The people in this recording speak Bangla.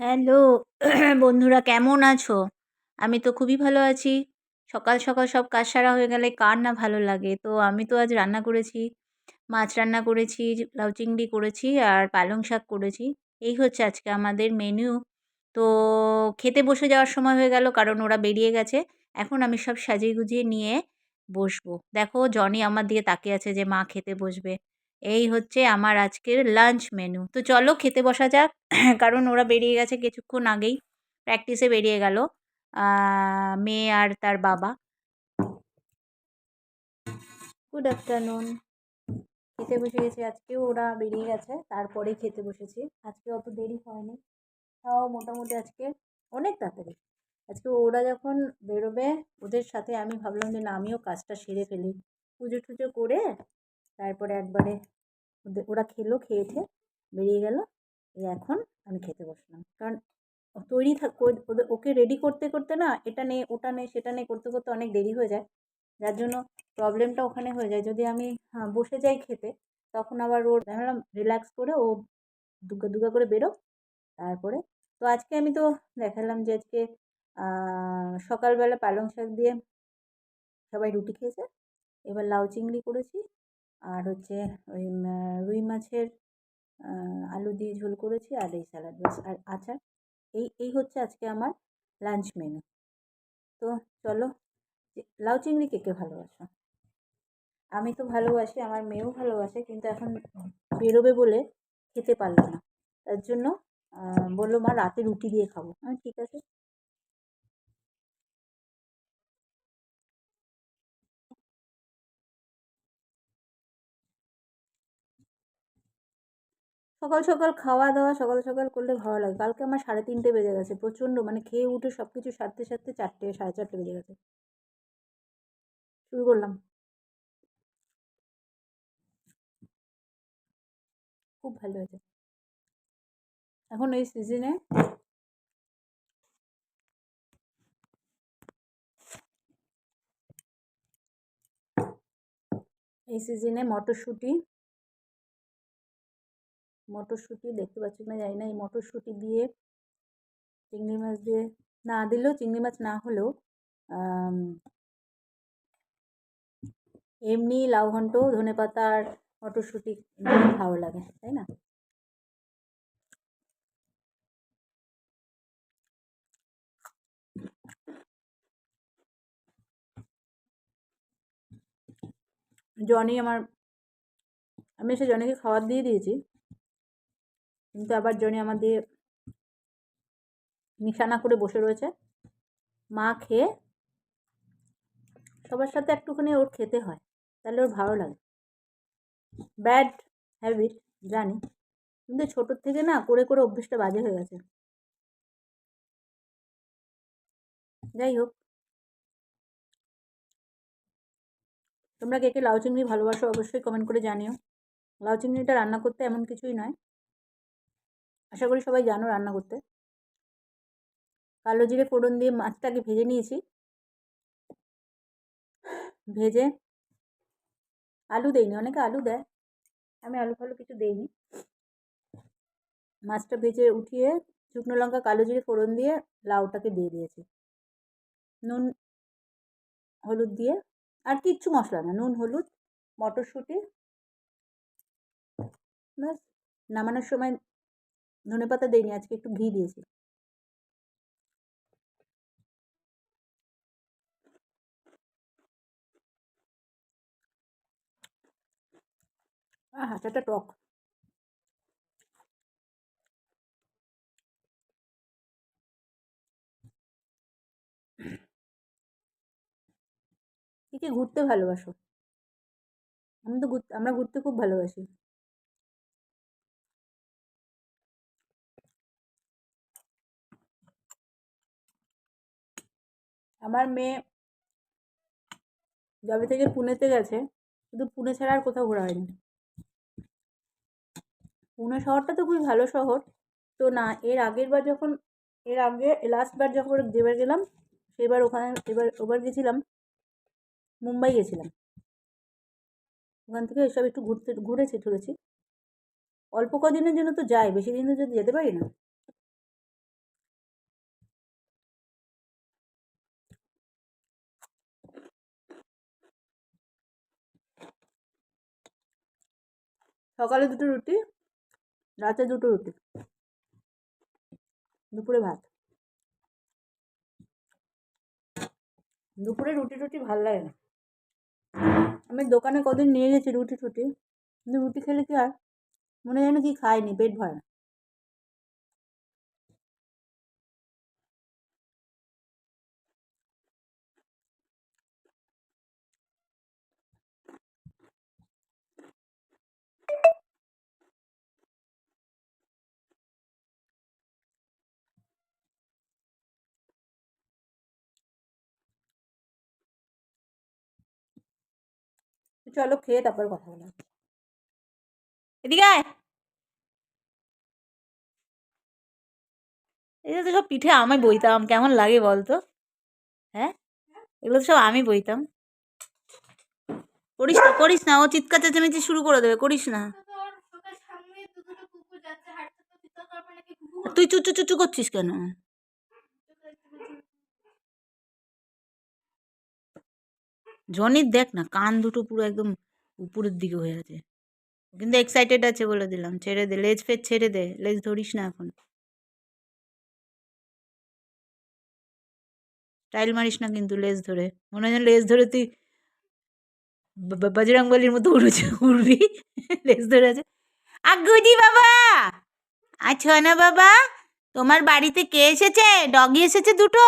হ্যালো, বন্ধুরা কেমন আছো? আমি তো খুবই ভালো আছি। সকাল সকাল সব কাজ সারা হয়ে গেলে কার না ভালো লাগে? তো আমি তো আজ রান্না করেছি, মাছ রান্না করেছি, লাউ চিংড়ি করেছি আর পালং শাক করেছি। এই হচ্ছে আজকে আমাদের মেনু তো খেতে বসে যাওয়ার সময় হয়ে গেল কারণ ওরা বেরিয়ে গেছে। এখন আমি সব সাজিয়ে গুজিয়ে নিয়ে বসবো। দেখো, জনি আমার দিকে তাকিয়ে আছে যে মা খেতে বসবে। এই হচ্ছে আমার আজকের লাঞ্চ মেনু তো চলো খেতে বসা যাক। কারণ ওরা বেরিয়ে গেছে কিছুক্ষণ আগেই। প্র্যাকটিসে বেরিয়ে গেল। মেয়ে আর তার বাবা। গুড আফটারনুন খেতে বসে গেছে। আজকেও ওরা বেরিয়ে গেছে। তারপরে খেতে বসেছি। আজকে অত দেরি হয়নি। তাও মোটামুটি আজকে অনেক তাড়াতাড়ি। আজকে ওরা যখন বেরোবে, ওদের সাথে আমি ভাবলাম যে না, আমিও কাজটা সেরে ফেলি। পুজো টুজো করে তারপরে একবারে ওরা খেলো, খেয়ে খেয়েছে বেরিয়ে গেল। এখন আমি খেতে বসলাম। কারণ তৈরি থাক ওদের, ওকে রেডি করতে করতে না এটা নেই, ওটা নেই, সেটা নেই, করতে করতে অনেক দেরি হয়ে যায়। যার জন্য প্রবলেমটা ওখানে হয়ে যায়। যদি আমি বসে যাই খেতে, তখন আবার ওর ভাবলাম রিল্যাক্স করে ও দুগা দুগা করে বেরো তারপরে, তো আজকে আমি তো দেখালাম যে আজকে সকালবেলা পালং শাক দিয়ে সবাই রুটি খেয়েছে। এবার লাউ চিংড়ি করেছি। আর হচ্ছে ওই রুই মাছের আলু দিয়ে ঝোল করেছি আর এই স্যালাড আর আচার, এই এই হচ্ছে আজকে আমার লাঞ্চ মেনু তো চলো লাউ চিংড়ি কে কে ভালোবাসো? আমি তো ভালোবাসি, আমার মেয়েও ভালোবাসে, কিন্তু এখন বেরোবে বলে খেতে পারল না। তার জন্য বলল, মা, রাতে রুটি দিয়ে খাব। আমি ঠিক আছে। সকাল সকাল খাওয়া দাওয়া, সকাল সকাল করলে ভালো লাগে। কালকে আমার সাড়ে তিনটে বেজে গেছে, প্রচণ্ড মানে খেয়ে উঠে সব কিছু সারতে সারতে চারটে, সাড়ে চারটে বেজে গেছে। শুরু করলাম। খুব ভালো হয়েছে। এখন এই সিজনে এই সিজনে মটরশুঁটি মটরশুঁটি দেখতে পাচ্ছি না জানি না। এই মটরশুঁটি দিয়ে চিংড়ি মাছ দিয়ে না দিলেও চিংড়ি মাছ না হলেও এমনি লাউ ঘন্ট, ধনে পাতা আর মটরশুঁটি ভালো লাগে, তাই না? জনি আমার, আমি এসে জনিকে খাবার দিয়ে দিয়েছি। কিন্তু আবার জনি আমার দিয়ে নিশানা করে বসে রয়েছে। মা খেয়ে সবার সাথে একটুখানি ওর খেতে হয়, তাহলে ওর ভালো লাগে। ব্যাড হ্যাবিট জানি। কিন্তু ছোটোর থেকে না করে করে অভ্যেসটা বাজে হয়ে গেছে। যাই হোক। তোমরা কে কে লাউ চিংড়ি ভালোবাসো অবশ্যই কমেন্ট করে জানিও। লাউ চিংড়িটা রান্না করতে এমন কিছুই নয়। আশা করি সবাই জানো রান্না করতে। কালো জিরে ফোড়ন দিয়ে মাছটাকে ভেজে নিয়েছি। ভেজে আলু দেয়নি অনেকে আলু দেয়। আমি আলু ফালু কিছু দেইনি। মাছটা ভেজে উঠিয়ে শুকনো লঙ্কা, কালো জিরে ফোড়ন দিয়ে লাউটাকে দিয়ে দিয়েছি। নুন, হলুদ দিয়ে, আর কিচ্ছু মশলা না, নুন, হলুদ, মটরশুঁটি, ব্যাস। নামানোর সময় ধনে পাতা দিইনি, আজকে একটু ঘি দিয়েছি। আহা, সেটা টক। ঘুরতে ভালোবাসো? আমি তো ঘুরতে আমরা ঘুরতে খুব ভালোবাসি। আমার মেয়ে যবে থেকে পুনেতে গেছে, শুধু পুনে ছাড়া আর কোথাও ঘোরা হয়নি। পুনে শহরটা তো খুবই ভালো শহর। তো না, এর আগের বার যখন, এর আগে লাস্টবার যখন যেবার গেলাম, সেবার ওখানে, এবার, ওবার গেছিলাম, মুম্বাই গেছিলাম। ওখান থেকে এসব একটু ঘুরতে, ঘুরেছি টুরেছি অল্প কদিনের জন্য তো যাই, বেশি দিনের যদি যেতে পারি না। সকালে দুটো রুটি, রাতে দুটো রুটি। দুপুরে ভাত। দুপুরে রুটি টুটি ভালো লাগে না। আমি দোকানে কদিন নিয়ে গেছি রুটি টুটি। কিন্তু রুটি খেলে কি আর মনে যেন কি খাইনি, পেট ভরে না। চলো খেয়ে তারপর কথা বলা হচ্ছে। এদিকে আয়। এই তো সব পিঠে আমি বইতাম কেমন লাগে বলতো? হ্যাঁ? এগুলো তো সব আমি বইতাম। করিস না করিস না ও চিৎকার চেঁচামেচি শুরু করে দেবে করিস না। তুই চুচু চুচু করছিস কেন? জনির দেখ না, কান দুটো পুরো একদম উপরের দিকে হয়ে আছে। কিন্তু এক্সাইটেড আছে বলে দিলাম, ছেড়ে দে, লেজ ফেজ ছেড়ে দে, লেজ ধরিস না এখন। টাইল মারিস না কিন্তু লেজ ধরে, মনে হয় লেজ ধরে তুই বজরংবলির মতো উড়ুছে, উড়বি, লেজ ধরে আছে। আগুদি বাবা! আছো না বাবা? তোমার বাড়িতে কে এসেছে? ডগি এসেছে দুটো।